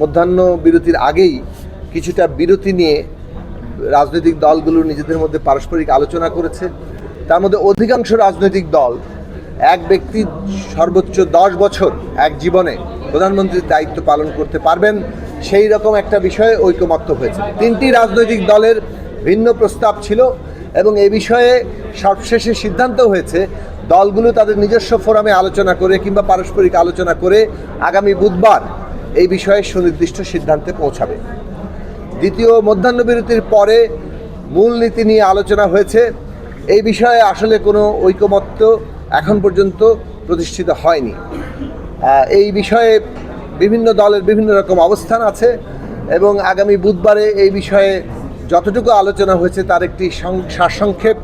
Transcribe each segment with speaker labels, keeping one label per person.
Speaker 1: মধ্যাহ্ন বিরতির আগেই কিছুটা বিরতি নিয়ে রাজনৈতিক দলগুলো নিজেদের মধ্যে পারস্পরিক আলোচনা করেছে। তার মধ্যে অধিকাংশ রাজনৈতিক দল এক ব্যক্তি সর্বোচ্চ দশ বছর এক জীবনে প্রধানমন্ত্রীর দায়িত্ব পালন করতে পারবেন, সেই রকম একটা বিষয়ে ঐকমত্য হয়েছে। তিনটি রাজনৈতিক দলের ভিন্ন প্রস্তাব ছিল এবং এ বিষয়ে সবশেষে সিদ্ধান্ত হয়েছে দলগুলো তাদের নিজস্ব ফোরামে আলোচনা করে কিংবা পারস্পরিক আলোচনা করে আগামী বুধবার এই বিষয়ে সুনির্দিষ্ট সিদ্ধান্তে পৌঁছাবে। দ্বিতীয়, মধ্যাহ্ন বিরতির পরে মূলনীতি নিয়ে আলোচনা হয়েছে। এই বিষয়ে আসলে কোনো ঐকমত্য এখন পর্যন্ত প্রতিষ্ঠিত হয়নি। এই বিষয়ে বিভিন্ন দলের বিভিন্ন রকম অবস্থান আছে এবং আগামী বুধবারে এই বিষয়ে যতটুকু আলোচনা হয়েছে তার একটি সারসংক্ষেপ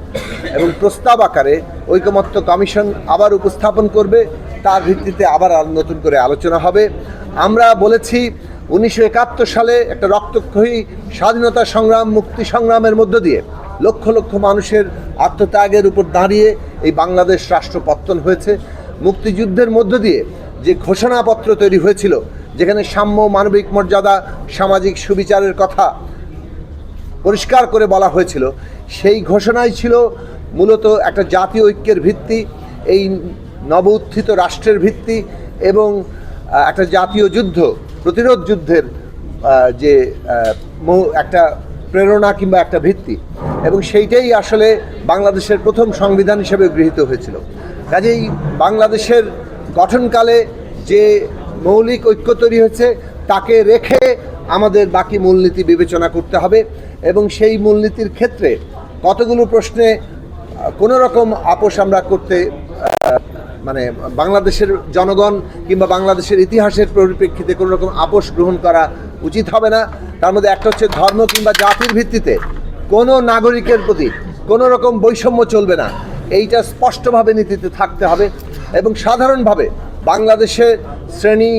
Speaker 1: এবং প্রস্তাব আকারে ঐকমত্য কমিশন আবার উপস্থাপন করবে। তার ভিত্তিতে আবার নতুন করে আলোচনা হবে। আমরা বলেছি, উনিশশো একাত্তর সালে একটা রক্তক্ষয়ী স্বাধীনতা সংগ্রাম, মুক্তি সংগ্রামের মধ্য দিয়ে লক্ষ লক্ষ মানুষের আত্মত্যাগের উপর দাঁড়িয়ে এই বাংলাদেশ রাষ্ট্র পত্তন হয়েছে। মুক্তিযুদ্ধের মধ্য দিয়ে যে ঘোষণাপত্র তৈরি হয়েছিল, যেখানে সাম্য, মানবিক মর্যাদা, সামাজিক সুবিচারের কথা পরিষ্কার করে বলা হয়েছিল। সেই ঘোষণাই ছিল মূলত একটা জাতীয় ঐক্যের ভিত্তি, এই নব উত্থিত রাষ্ট্রের ভিত্তি এবং একটা জাতীয় যুদ্ধ, প্রতিরোধ যুদ্ধের যে একটা প্রেরণা কিংবা একটা ভিত্তি। এবং সেইটাই আসলে বাংলাদেশের প্রথম সংবিধান হিসেবে গৃহীত হয়েছিল। কাজেই বাংলাদেশের গঠনকালে যে মৌলিক ঐক্য তৈরি হয়েছে তাকে রেখে আমাদের বাকি মূলনীতি বিবেচনা করতে হবে এবং সেই মূলনীতির ক্ষেত্রে কতগুলো প্রশ্নে কোনো রকম আপোষ আমরা করতে মানে বাংলাদেশের জনগণ কিংবা বাংলাদেশের ইতিহাসের পরিপ্রেক্ষিতে কোনো রকম আপোষ গ্রহণ করা উচিত হবে না। তার মধ্যে একটা হচ্ছে ধর্ম কিংবা জাতির ভিত্তিতে কোনো নাগরিকের প্রতি কোনো রকম বৈষম্য চলবে না। এইটা স্পষ্টভাবে নীতিতে থাকতে হবে এবং সাধারণভাবে বাংলাদেশে শ্রেণি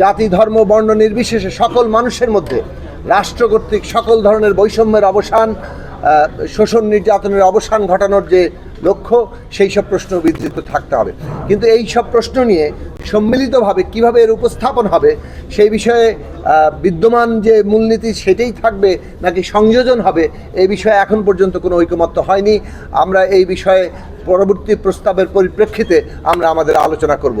Speaker 1: জাতি, ধর্ম, বর্ণ নির্বিশেষে সকল মানুষের মধ্যে রাষ্ট্র কর্তৃক সকল ধরনের বৈষম্যের অবসান শোষণ নির্যাতনের অবসান ঘটানোর যে লক্ষ্য, সেই সব প্রশ্ন বিধৃত থাকতে হবে। কিন্তু এই সব প্রশ্ন নিয়ে সম্মিলিতভাবে কীভাবে এর উপস্থাপন হবে, সেই বিষয়ে বিদ্যমান যে মূলনীতি সেটাই থাকবে নাকি সংযোজন হবে এই বিষয়ে এখন পর্যন্ত কোনো ঐকমত্য হয়নি। আমরা এই বিষয়ে পরবর্তী প্রস্তাবের পরিপ্রেক্ষিতে আমরা আমাদের আলোচনা করব।